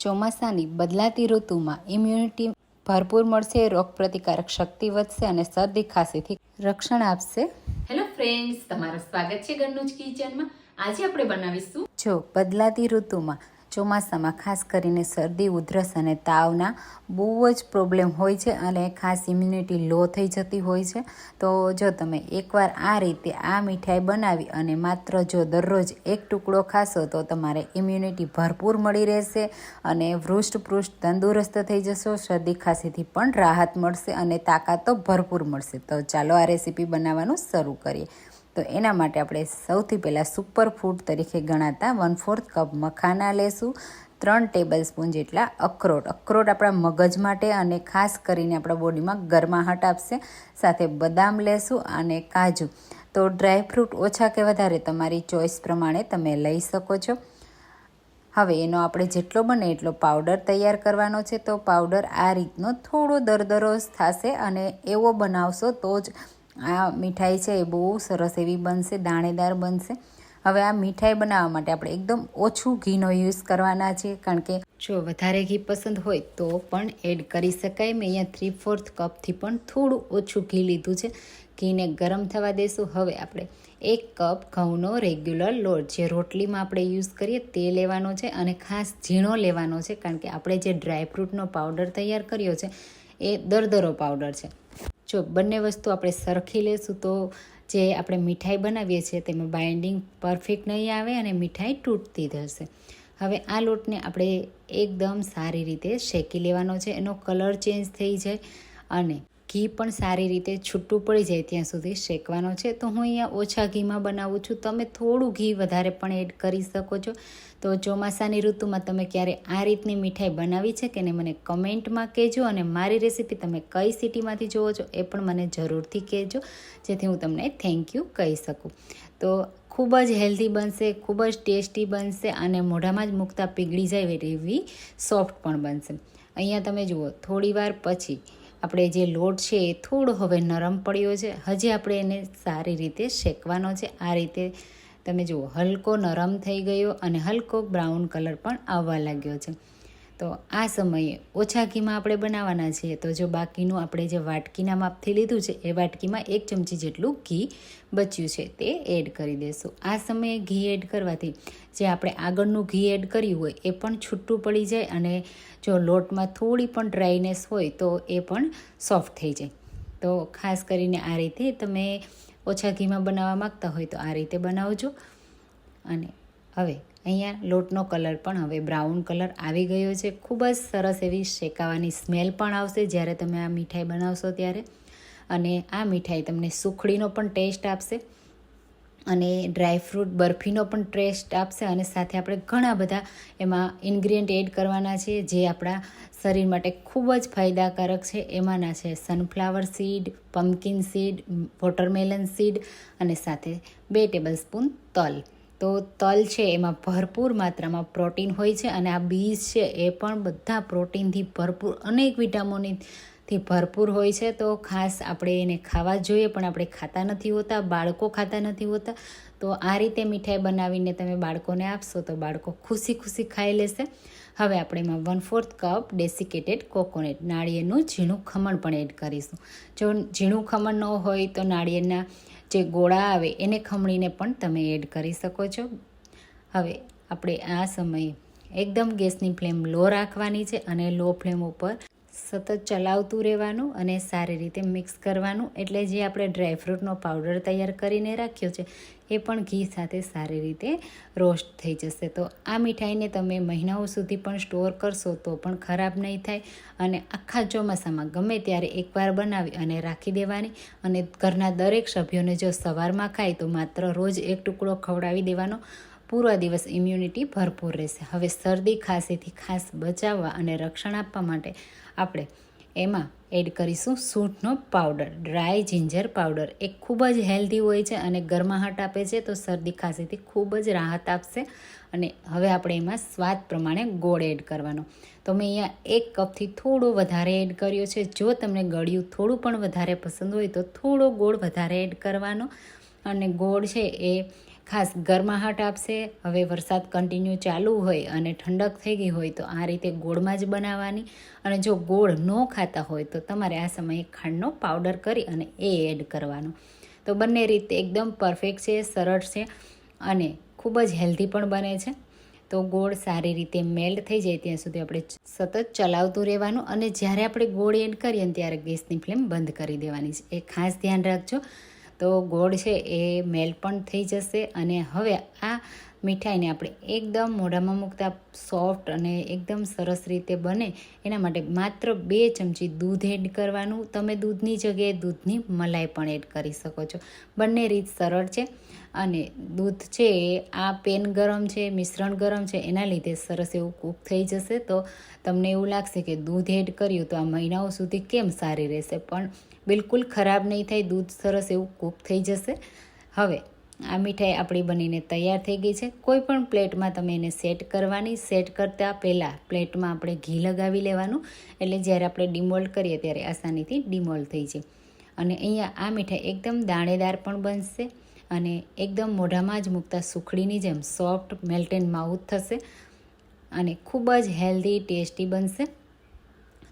ચોમાસાની બદલાતી ઋતુમાં ઇમ્યુનિટી ભરપૂર મળશે રોગ પ્રતિકારક શક્તિ વધશે અને શરદી ખાંસીથી રક્ષણ આપશે. હેલો ફ્રેન્ડ્સ તમારું સ્વાગત છે ઘરનું જ કિચનમાં આજે આપણે બનાવીશું જો બદલાતી ઋતુમાં ચોમાસામાં ખાસ કરીને શરદી, ઉધરસ અને તાવના બહુ જ પ્રોબ્લેમ હોય છે અને ખાસ ઇમ્યુનિટી લો થઈ જતી હોય છે. તો જો તમે એકવાર આ રીતે આ મીઠાઈ બનાવી અને માત્ર જો દરરોજ એક ટુકડો ખાશો તો તમારે ઇમ્યુનિટી ભરપૂર મળી રહેશે અને વૃષ્ટપૃષ્ટ તંદુરસ્ત થઈ જશો, શરદી ખાંસીથી પણ રાહત મળશે અને તાકાત તો ભરપૂર મળશે. તો ચાલો આ રેસીપી બનાવવાનું શરૂ કરીએ. તો એના માટે આપણે સૌથી પહેલાં સુપર ફૂડ તરીકે ગણાતા વન ફોર્થ કપ મખાના લેશું. ત્રણ ટેબલ સ્પૂન જેટલા અખરોટ. અખરોટ આપણા મગજ માટે અને ખાસ કરીને આપણા બોડીમાં ગરમાહટ આપશે. સાથે બદામ લેશું અને કાજુ. તો ડ્રાયફ્રૂટ ઓછા કે વધારે તમારી ચોઈસ પ્રમાણે તમે લઈ શકો છો. હવે એનો આપણે જેટલો બને એટલો પાવડર તૈયાર કરવાનો છે. તો પાવડર આ રીતનો થોડો દરદરો થશે અને એવો બનાવશો તો જ આ મીઠાઈ છે એ બહુ સરસ એવી બનશે, દાણેદાર બનશે. હવે આ મીઠાઈ બનાવવા માટે આપણે એકદમ ઓછું ઘીનો યુઝ કરવાના છે કારણ કે જો વધારે ઘી પસંદ હોય તો પણ એડ કરી શકાય. મેં અહીંયા થ્રી ફોર્થ કપથી પણ થોડું ઓછું ઘી લીધું છે. ઘીને ગરમ થવા દેશું. હવે આપણે એક કપ ઘઉંનો રેગ્યુલર લોટ, જે રોટલીમાં આપણે યુઝ કરીએ તે લેવાનો છે અને ખાસ ઝીણો લેવાનો છે, કારણ કે આપણે જે ડ્રાયફ્રૂટનો પાવડર તૈયાર કર્યો છે, એ દરદરો પાવડર છે. જો બંને વસ્તુ આપણે સરખી લેશું તો જે આપણે મીઠાઈ બનાવીએ છીએ તેમાં બાઇન્ડિંગ પરફેક્ટ નહીં આવે અને મીઠાઈ તૂટતી થશે હવે આ લોટને આપણે એકદમ સારી રીતે શેકી લેવાનો છે. એનો કલર ચેન્જ થઈ જાય અને ઘી પણ સારી રીતે છૂટું પડી જાય ત્યાં સુધી શેકવાનો છે. તો હું અહીંયા ઓછા ઘીમાં બનાવું છું. તમે થોડું ઘી વધારે પણ એડ કરી શકો છો. તો ચોમાસાની ઋતુમાં તમે ક્યારે આ રીતની મીઠાઈ બનાવી છે કે ને મને કમેન્ટમાં કહેજો અને મારી રેસીપી તમે કઈ સિટીમાંથી જુઓ છો એ પણ મને જરૂરથી કહેજો. જેથી હું તમને થેન્ક યુ કહી શકું. તો ખૂબ જ હેલ્ધી બનશે, ખૂબ જ ટેસ્ટી બનશે અને મોઢામાં જ મૂકતા પીગળી જાય એવી સોફ્ટ પણ બનશે. અહીંયા તમે જુઓ થોડી વાર પછી આપણે જે લોટ છે એ થોડો હવે નરમ પડ્યો છે. હજી આપણે એને સારી રીતે શેકવાનો છે. આ રીતે તમે જુઓ, હલકો નરમ થઈ ગયો અને હલકો બ્રાઉન કલર પણ આવવા લાગ્યો છે. તો આ સમયે ઓછા ઘીમાં આપણે બનાવવાના છીએ. તો જો બાકીનું આપણે જે વાટકીના માપથી લીધું છે, એ વાટકીમાં એક ચમચી જેટલું ઘી બચ્યું છે તે એડ કરી દેશું. આ સમયે ઘી એડ કરવાથી જે આપણે આગળનું ઘી એડ કર્યું હોય, એ પણ છૂટું પડી જાય અને જો લોટમાં થોડી પણ ડ્રાયનેસ હોય, તો એ પણ સોફ્ટ થઈ જાય. તો ખાસ કરીને આ રીતે તમે ઓછા ઘીમાં બનાવવા માગતા હોય તો આ રીતે બનાવજો. અને હવે અહીંયા લોટનો કલર પણ હવે બ્રાઉન કલર આવી ગયો છે. ખૂબ જ સરસ એવી શેકાવાની સ્મેલ પણ આવશે જ્યારે તમે આ મીઠાઈ બનાવશો ત્યારે. અને આ મીઠાઈ તમને સુખડીનો પણ ટેસ્ટ આપશે અને ડ્રાયફ્રૂટ બરફીનો પણ ટેસ્ટ આપશે અને સાથે આપણે ઘણા બધા એમાં ઇન્ગ્રીડિયન્ટ એડ કરવાના છે જે આપણા શરીર માટે ખૂબ જ ફાયદાકારક છે. એમાંના છે sunflower seed, pumpkin seed, watermelon seed અને સાથે બે ટેબલ સ્પૂન તલ. તો તલ છે એમાં ભરપૂર માત્રામાં પ્રોટીન હોય છે અને આ બીજ છે એ પણ બધા પ્રોટીનથી ભરપૂર અનેક વિટામિનથી ભરપૂર હોય છે, તો ખાસ આપણે એને ખાવા જોઈએ, પણ આપણે ખાતા નથી હોતા, બાળકો ખાતા નથી હોતા, તો આ રીતે મીઠાઈ બનાવીને તમે બાળકોને આપશો, તો બાળકો ખુશી ખુશી ખાઈ લેશે. હવે આપણે એમાં one fourth cup desiccated coconut નાળિયેરનું ઝીણું ખમણ પણ એડ કરીશું. જો ઝીણું ખમણ ન હોય, તો નાળિયેરના જે ગોળા આવે, એને ખમણીને પણ તમે એડ કરી શકો છો. હવે આપણે આ સમયે એકદમ ગેસની ફ્લેમ લો રાખવાની છે અને લો ફ્લેમ ઉપર સતત ચલાવતું રહેવાનું અને સારી રીતે મિક્સ કરવાનું. એટલે જે આપણે ડ્રાયફ્રૂટનો પાવડર તૈયાર કરીને રાખ્યો છે, એ પણ ઘી સાથે સારી રીતે રોસ્ટ થઈ જશે. તો આ મીઠાઈને તમે મહિનાઓ સુધી પણ સ્ટોર કરશો તો પણ ખરાબ નહીં થાય અને આખા ચોમાસામાં ગમે ત્યારે એકવાર બનાવી અને રાખી દેવાની. અને ઘરના દરેક સભ્યોને જો સવારમાં ખાય તો માત્ર રોજ એક ટુકડો ખવડાવી દેવાનો. પૂરો દિવસ ઇમ્યુનિટી ભરપૂર રહેશે. હવે શરદી ખાંસીથી ખાસ બચાવવા અને રક્ષણ આપવા માટે આપણે એમાં એડ કરીશું સૂંઠનો પાવડર ડ્રાય જિંજર પાવડર એ ખૂબ જ હેલ્ધી હોય છે અને ગરમાહટ આપે છે તો શરદી ખાંસીથી ખૂબ જ રાહત આપશે અને હવે આપણે એમાં સ્વાદ પ્રમાણે ગોળ એડ કરવાનો. તો મેં અહીંયા એક કપથી થોડો વધારે એડ કર્યો છે. જો તમને ગળ્યું થોડું પણ વધારે પસંદ હોય તો થોડો ગોળ વધારે એડ કરવાનો. અને ગોળ છે એ ખાસ ગરમાહટ આપશે. હવે વરસાદ કન્ટિન્યુ ચાલુ હોય અને ઠંડક થઈ ગઈ હોય તો આ રીતે ગોળમાં જ બનાવવાની. અને જો ગોળ ન ખાતા હોય તો તમારે આ સમયે ખાંડનો પાવડર કરી અને એ એડ કરવાનો. તો બંને રીતે એકદમ પરફેક્ટ છે, સરળ છે અને ખૂબ જ હેલ્ધી પણ બને છે. તો ગોળ સારી રીતે મેલ્ટ થઈ જાય ત્યાં સુધી આપણે સતત ચલાવતું રહેવાનું. અને જ્યારે આપણે ગોળ એડ કરીએ ત્યારે ગેસની ફ્લેમ બંધ કરી દેવાની છે. એ ખાસ ધ્યાન રાખજો. તો ગોળ છે એ મેલ પણ થઈ જશે અને હવે આ મીઠાઈને આપણે એકદમ મોઢામાં મૂકતા સોફ્ટ અને એકદમ સરસ રીતે બને. એના માટે માત્ર બે ચમચી દૂધ એડ કરવાનું. તમે દૂધની જગ્યાએ દૂધની મલાઈ પણ એડ કરી શકો છો. બંને રીત સરળ છે. અને દૂધ છે આ પેન ગરમ છે, મિશ્રણ ગરમ છે, એના લીધે સરસ એવું કૂક થઈ જશે. તો તમને એવું લાગશે કે દૂધ એડ કર્યું તો આ મહિનાઓ સુધી કેમ સારી રહેશે? પણ બિલકુલ ખરાબ નહીં થાય. દૂધ સરસ એવું કૂક થઈ જશે. હવે આ મીઠાઈ આપણી બનીને તૈયાર થઈ ગઈ છે. કોઈ પણ પ્લેટમાં તમે એને સેટ કરવાની, સેટ કરતાં પહેલાં પ્લેટમાં આપણે ઘી લગાવી લેવાનું. એટલે જ્યારે આપણે ડિમોલ્ડ કરીએ ત્યારે આસાનીથી ડિમોલ્ડ થઈ જાય. અને અહીંયા આ મીઠાઈ એકદમ દાણેદાર પણ બનશે અને એકદમ મોઢામાં જ મૂકતા સુખડીની જેમ સોફ્ટ મેલ્ટ એન્ડ માઉથ થશે અને ખૂબ જ હેલ્ધી, ટેસ્ટી બનશે.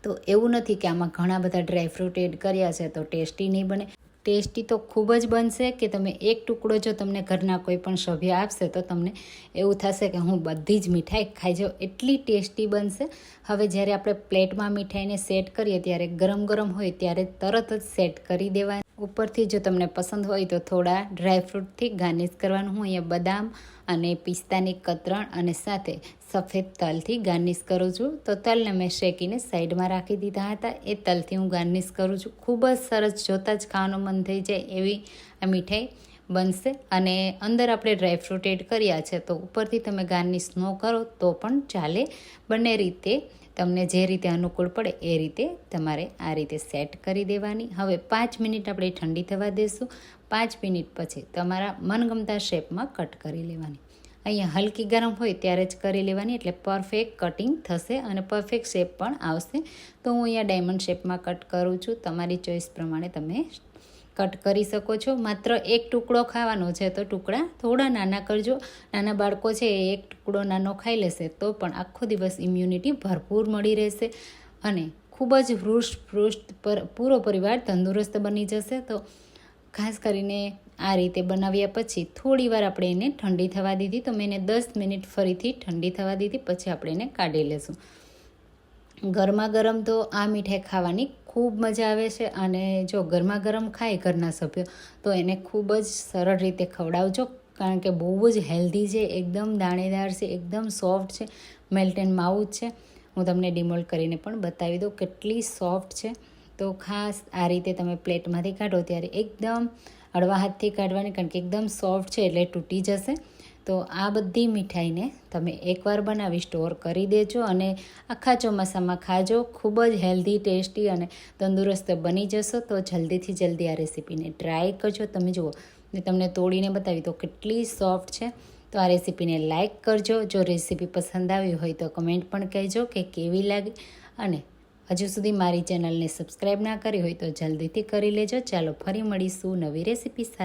તો એવું નથી કે આમાં ઘણા બધા ડ્રાયફ્રૂટ એડ કર્યા છે તો ટેસ્ટી નહીં બને. ટેસ્ટી તો ખૂબ જ બનશે કે તમે એક ટુકડો જો તમને ઘરના કોઈ પણ સભ્ય આપશે તો તમને એવું થશે કે હું બધી જ મીઠાઈ ખાઈ જાઉં. એટલી ટેસ્ટી બનશે. હવે જ્યારે આપણે પ્લેટમાં મીઠાઈને સેટ કરીએ, ત્યારે ગરમ ગરમ હોય ત્યારે તરત જ સેટ કરી દેવા ઉપરથી જો તમને પસંદ હોય તો થોડા ડ્રાયફ્રૂટથી ગાર્નિશ કરવાનું હું અહીંયા બદામ અને પિસ્તાની કતરણ અને સાથે સફેદ તલથી ગાર્નિશ કરું છું. તો તલને મેં શેકીને સાઈડમાં રાખી દીધા હતા. એ તલથી હું ગાર્નિશ કરું છું. ખૂબ જ સરસ જોતાં જ ખાવાનું મન થઈ જાય એવી મીઠાઈ બનશે. અને અંદર આપણે ડ્રાયફ્રૂટ એડ કર્યા છે. તો ઉપરથી તમે ગાર્નિશ ન કરો તો પણ ચાલે. બંને રીતે તમને જે રીતે અનુકૂળ પડે એ રીતે તમારે આ રીતે સેટ કરી દેવાની. હવે પાંચ મિનિટ આપણે ઠંડી થવા દેશું. પાંચ મિનિટ પછી તમારા મનગમતા શેપમાં કટ કરી લેવાની. અહીંયા હલકી ગરમ હોય ત્યારે જ કરી લેવાની, એટલે પરફેક્ટ કટિંગ થશે અને પરફેક્ટ શેપ પણ આવશે. તો હું અહીંયા ડાયમંડ શેપમાં કટ કરું છું. તમારી ચોઈસ પ્રમાણે તમે કટ કરી શકો છો. માત્ર એક ટુકડો ખાવાનો છે તો ટુકડા થોડા નાના કરજો. નાના બાળકો છે એ એક ટુકડો નાનો ખાઈ લેશે તો પણ આખો દિવસ ઇમ્યુનિટી ભરપૂર મળી રહેશે. અને ખૂબ જ હૃષ્ટ પૃષ્ઠ પર પૂરો પરિવાર તંદુરસ્ત બની જશે. તો ખાસ કરીને આ રીતે બનાવ્યા પછી થોડી વાર આપણે એને ઠંડી થવા દીધી. તો મેં એને દસ મિનિટ ફરીથી ઠંડી થવા દીધી. પછી આપણે એને કાઢી લેશું. ગરમા ગરમ તો આ મીઠાઈ ખાવાની ખૂબ મજા આવે છે અને જો ગરમા ગરમ ખાય ઘરના સભ્યો, તો એને ખૂબ જ સરળ રીતે ખવડાવજો. કારણ કે બહુ જ હેલ્ધી છે, એકદમ દાણેદાર છે, એકદમ સોફ્ટ છે મેલ્ટ એન્ડ માઉથ છે. હું તમને ડિમોલ્ડ કરીને પણ બતાવી દઉં કેટલી સોફ્ટ છે. તો ખાસ આ રીતે તમે પ્લેટમાંથી કાઢો ત્યારે એકદમ હળવા હાથથી કાઢવાની, કારણ કે એકદમ સોફ્ટ છે એટલે તૂટી જશે. તો આ બધી મીઠાઈને તમે એકવાર બનાવી સ્ટોર કરી દેજો અને આખા ચોમાસામાં ખાજો. ખૂબ જ હેલ્ધી, ટેસ્ટી અને તંદુરસ્ત બની જશો. તો જલ્દીથી જલ્દી આ રેસીપીને ટ્રાય કરજો. તમે જુઓ, મેં તમને તોડીને બતાવી તો કેટલી સોફ્ટ છે. તો આ રેસીપીને લાઇક કરજો. જો રેસીપી પસંદ આવી હોય તો કમેન્ટ પણ કહેજો કે કેવી લાગી. અને હજુ સુધી મારી ચેનલને સબસ્ક્રાઈબ ના કરી હોય તો જલ્દીથી કરી લેજો. ચાલો ફરી મળીશું નવી રેસીપી સાથે.